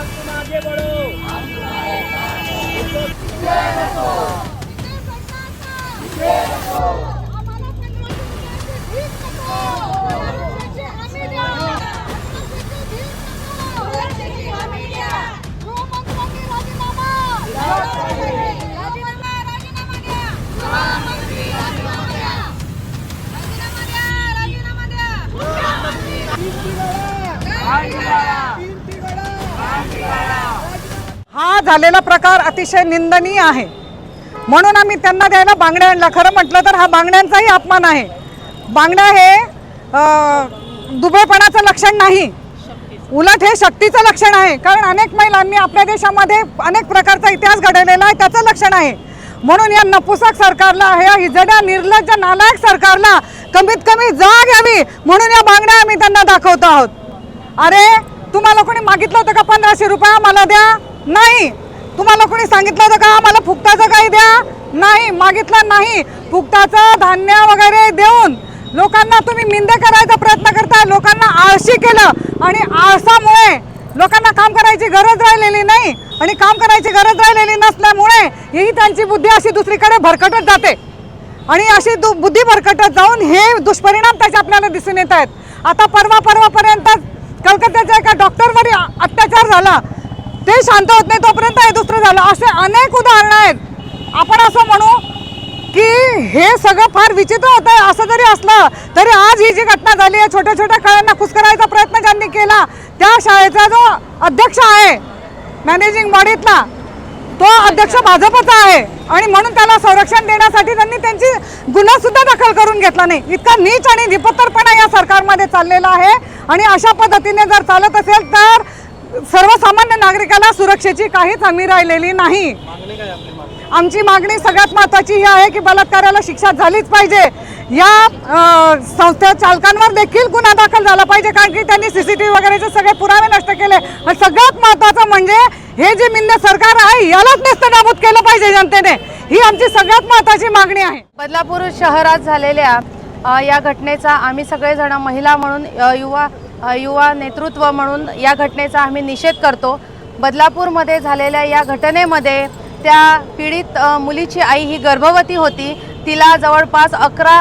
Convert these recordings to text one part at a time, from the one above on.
Yeah, let's go! Yeah, let's go! झालेला प्रकार अतिशय निंदनीय आहे. म्हणून आम्ही त्यांना द्यायला बांगड्या आणला खरं म्हटलं तर हा बांगड्यांचाही अपमान आहे. बांगड्या हे अं, दुबळेपणाचं लक्षण नाही. उलट हे शक्तीचं लक्षण आहे. कारण अनेक महिलांनी आपल्या देशामध्ये अनेक प्रकारचा इतिहास घडवलेला आहे त्याचं लक्षण आहे. म्हणून या नपुसक सरकारला या हिजड्या निर्लज्ज नालायक सरकारला कमीत कमी जाग यावी. म्हणून या बांगड्या आम्ही त्यांना दाखवतो आहोत. अरे तुम्हाला कोणी मागितलं होतं का पंधराशे रुपया? मला द्या. नाही. तुम्हाला कोणी सांगितलं होतं का? आम्हाला फुकटाचं काही द्या? नाही मागितलं नाही. फुकटाचं धान्य वगैरे देऊन लोकांना तुम्ही निंदे करायचा प्रयत्न करताय. लोकांना आळशी केलं आणि आळसामुळे लोकांना काम करायची गरज राहिलेली नाही आणि काम करायची गरज राहिलेली नसल्यामुळे ही त्यांची बुद्धी अशी दुसरीकडे भरकटत जाते. आणि अशी दु बुद्धी भरकटत जाऊन हे दुष्परिणाम त्याचे आपल्याला दिसून येत आहेत. आता परवा परवापर्यंत कलकत्त्याच्या एका डॉक्टरवर अत्याचार झाला. ते शांत होत नाही तोपर्यंत हे दुसरं झालं. असे अनेक उदाहरणं आहेत. आपण असं म्हणू की हे सगळं फार विचित्र होत आहे असं जरी असलं तरी आज ही जी घटना झाली आहे छोट्या छोट्या कळ्यांना कुस्करायचा प्रयत्न ज्यांनी केला त्या शाळेचा जो अध्यक्ष आहे मॅनेजिंग बॉडीतला तो अध्यक्ष भाजपचा आहे. आणि म्हणून त्याला संरक्षण देण्यासाठी त्यांनी त्यांची गुन्हा सुद्धा दाखल करून घेतला नाही. इतका नीच आणि निपत्तरपणा या सरकारमध्ये चाललेला आहे. आणि अशा पद्धतीने जर चालत असेल तर सर्वसामान्य नागरिकाला सुरक्षेची काहीच हमी राहिलेली नाही. आमची मागणी सगळ्यात महत्त्वाची ही आहे की बलात्काराला शिक्षा झालीच पाहिजे. या संस्थे चालकांवर देखील गुन्हा दाखल झाला पाहिजे कारण की त्यांनी सीसीटीव्ही वगैरेचे सगळे पुरावे नष्ट केले. आणि सगळ्यात महत्त्वाचं म्हणजे हे जे मिन्य सरकार आहे यालाच नेस्त नाबूद केलं पाहिजे जनतेने. ही आमची सगळ्यात महत्त्वाची मागणी आहे. बदलापूर शहरात झालेल्या या घटनेचा आम्ही सगळेजण महिला म्हणून युवा युवा नेतृत्व म्हणून या घटनेचा आम्ही निषेध करतो. बदलापूरमध्ये झालेल्या या घटनेमध्ये त्या पीडित मुलीची आई ही गर्भवती होती. तिला जवळपास अकरा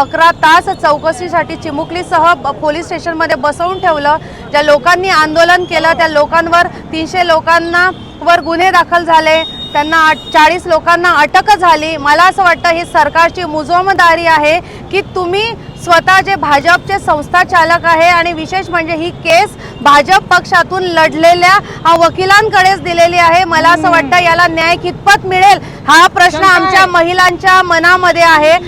अकरा तास चौकशीसाठी चिमुकलीसह पोलीस स्टेशनमध्ये बसवून ठेवलं. ज्या लोकांनी आंदोलन केलं त्या लोकांवर तीनशे लोकांना वर गुन्हे दाखल झाले. त्यांना चाळीस लोकांना अटक झाली. मला असं वाटतं ही सरकारची मुजोमदारी आहे की तुम्ही स्वतः जे भाजपचे संस्था चालक आहे आणि विशेष म्हणजे ही केस भाजप पक्षातून लढलेल्या वकिलांकडेच दिलेली आहे. मला असं वाटतं याला न्याय कितपत मिळेल? हा प्रश्न. आमच्या महिलांच्या मनामध्ये आहे.